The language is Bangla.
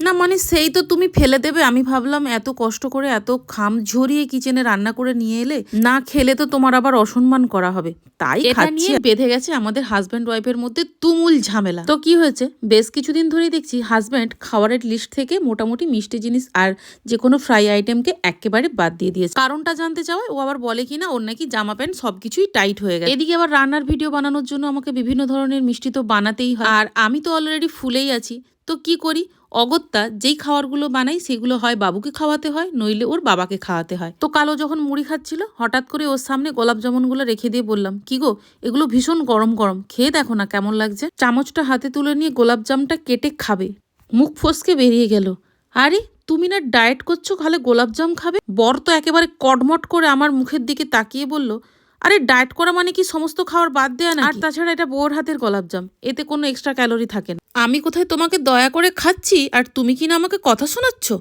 না মানে সেই তো তুমি ফেলে দেবে। আমি ভাবলাম এত কষ্ট করে এত খাম ঝরিয়ে কিচেনে রান্না করে নিয়ে এলে না খেলে তো তোমার আবার অসম্মান করা হবে। তাই এটা নিয়ে বেঁধে গেছে আমাদের হাজব্যান্ড ওয়াইফের মধ্যে তুমুল ঝামেলা। তো কি হয়েছে? বেশ কিছুদিন ধরেই দেখছি হাজব্যান্ড খাবারের লিস্ট থেকে মোটামুটি মিষ্টি জিনিস আর যে কোনো ফ্রাই আইটেমকে একেবারে বাদ দিয়ে দিয়েছে। কারণটা জানতে চাওয়ায় ও আবার বলে কিনা ওর নাকি জামা প্যান্ট সবকিছুই টাইট হয়ে গেছে। এদিকে আবার রান্নার ভিডিও বানানোর জন্য আমাকে বিভিন্ন ধরনের মিষ্টি তো বানাতেই হয়। আর আমি তো অলরেডি ফুলেই আছি। তো কি করি? অগত্যা যেই খাবারগুলো বানাই সেগুলো হয় বাবুকে খাওয়াতে হয়, নইলে ওর বাবাকে খাওয়াতে হয়। তো কালো যখন মুড়ি খাচ্ছিল, হঠাৎ করে ওর সামনে গোলাপ জামুনগুলো রেখে দিয়ে বললাম, কি গো, এগুলো ভীষণ গরম গরম, খেয়ে দেখো না কেমন লাগছে? চামচটা হাতে তুলে নিয়ে গোলাপ জামটা কেটে খাবে। মুখ ফসকে বেরিয়ে গেল। আরে, তুমি না ডায়েট করছ, খালে গোলাপ জাম খাবে? বর তো একেবারে কটমট করে আমার মুখের দিকে তাকিয়ে বলল আরে ডায়েট করা মানে কি সমস্ত খাওয়ার বাদ দেয়া না আর তাছাড়া এটা বোর হাতের গোলাপজাম। এতে কোনো এক্সট্রা ক্যালোরি থাকে না। আমি কোথায় তোমাকে দয়া করে খাচ্ছি? আর তুমি কি না আমাকে কথা শোনাচ্ছ?